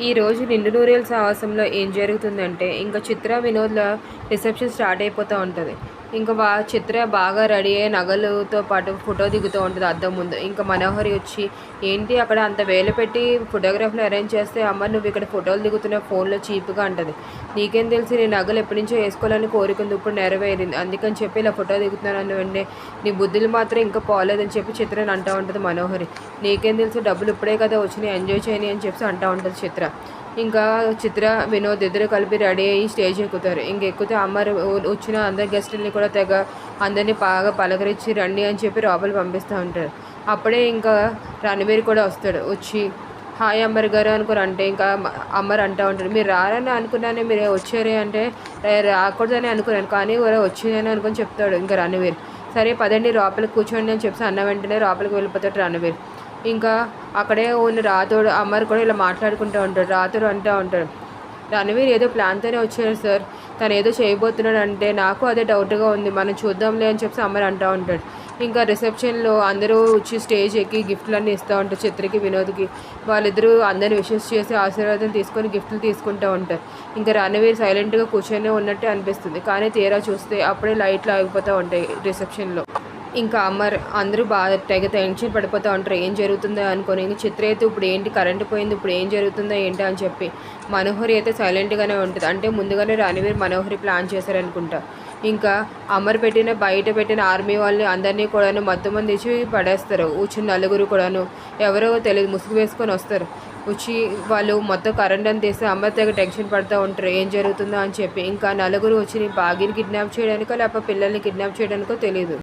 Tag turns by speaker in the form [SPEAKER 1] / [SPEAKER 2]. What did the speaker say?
[SPEAKER 1] ఈరోజు నిండు నూరేళ్ళ సాహసంలో ఏం జరుగుతుందంటే ఇంకా చిత్ర వినోద్ల రిసెప్షన్ స్టార్ట్ అయిపోతూ ఉంటుంది. ఇంకా బా చిత్ర బాగా రెడీ అయ్యి నగలతో పాటు ఫోటో దిగుతూ ఉంటుంది అద్దం ముందు. ఇంకా మనోహరి వచ్చి ఏంటి అక్కడ అంత వేలు పెట్టి ఫోటోగ్రాఫ్లు అరేంజ్ చేస్తే అమ్మ నువ్వు ఇక్కడ ఫోటోలు దిగుతున్నావు ఫోన్లో చీప్గా అంటది. నీకేం తెలిసి నీ నగలు ఎప్పటి నుంచో వేసుకోవాలని కోరుకుంది ఇప్పుడు నెరవేరింది. అందుకని చెప్పి ఇలా ఫోటో దిగుతున్నాను వెంటనే నీ బుద్ధులు మాత్రం ఇంకా పోలేదని చెప్పి చిత్రని అంటూ ఉంటుంది మనోహరి. నీకేం తెలుసు డబ్బులు ఇప్పుడే కదా వచ్చినాయి ఎంజాయ్ చేయని అని చెప్పి అంటూ ఉంటుంది చిత్ర. ఇంకా చిత్ర వినోద్ ఇద్దరు కలిపి రెడీ అయ్యి స్టేజ్ ఎక్కుతారు. ఇంక ఎక్కితే అమ్మారు వచ్చిన అందరి గెస్టుల్ని కూడా తెగ అందరినీ బాగా పలకరించి రండి అని చెప్పి లోపల పంపిస్తూ ఉంటారు. అప్పుడే ఇంకా రణవీర్ కూడా వస్తాడు. వచ్చి హాయ్ అమ్మర్ గారు అనుకుని అంటే ఇంకా అమ్మర్ అంటూ ఉంటాడు. మీరు రారని అనుకున్నానే మీరు వచ్చారే అంటే రాకూడదని అనుకున్నాను కానీ ఎవరో వచ్చిందని అనుకుని చెప్తాడు ఇంకా రణవీర్. సరే పదండి లోపలికి కూర్చోండి అని చెప్పి అన్న వెంటనే లోపలికి వెళ్ళిపోతాడు రణవీర్. ఇంకా అక్కడే ఉన్న రాతోడు అమ్మరు కూడా ఇలా మాట్లాడుకుంటూ ఉంటాడు. రాతోడు అంటూ ఉంటాడు రణవీర్ ఏదో ప్లాన్తోనే వచ్చాడు సార్ తను ఏదో చేయబోతున్నాడు అంటే నాకు అదే డౌట్గా ఉంది. మనం చూద్దాంలే అని చెప్పి అమ్మరు అంటూ ఉంటాడు. ఇంకా రిసెప్షన్లో అందరూ వచ్చి స్టేజ్ ఎక్కి గిఫ్ట్లన్నీ ఇస్తూ ఉంటారు చిత్రకి వినోద్కి. వాళ్ళిద్దరూ అందరిని విషెస్ చేసి ఆశీర్వాదం తీసుకొని గిఫ్ట్లు తీసుకుంటూ ఉంటారు. ఇంకా రణవీర్ సైలెంట్గా కూర్చొని ఉన్నట్టే అనిపిస్తుంది. కానీ తీరా చూస్తే అప్పుడే లైట్లు ఆగిపోతూ ఉంటాయి రిసెప్షన్లో ఇంకా అమ్మర్ అందరూ బాగా తెగ టెన్షన్ పడిపోతూ ఉంటారు ఏం జరుగుతుందో అనుకొని. ఇంక చిత్ర అయితే ఇప్పుడు ఏంటి కరెంటు పోయింది ఇప్పుడు ఏం జరుగుతుందో ఏంటి అని చెప్పి మనోహరి అయితే సైలెంట్గానే ఉంటుంది. అంటే ముందుగానే రణవీర్ మనోహరి ప్లాన్ చేశారనుకుంటా. ఇంకా అమర్ పెట్టిన బయట పెట్టిన ఆర్మీ వాళ్ళని అందరినీ కూడాను మొత్తం మంది ఇచ్చి పడేస్తారు. వచ్చిన నలుగురు కూడాను. ఎవరో తెలియదు ముసుగు వేసుకొని వస్తారు. వచ్చి వాళ్ళు మొత్తం కరెంట్ అని తీస్తే అమ్మ దగ్గర టెన్షన్ పడుతూ ఉంటారు ఏం జరుగుతుందో అని చెప్పి. ఇంకా నలుగురు వచ్చి బాగిని కిడ్నాప్ చేయడానికో లేకపోతే పిల్లల్ని కిడ్నాప్ చేయడానికో తెలియదు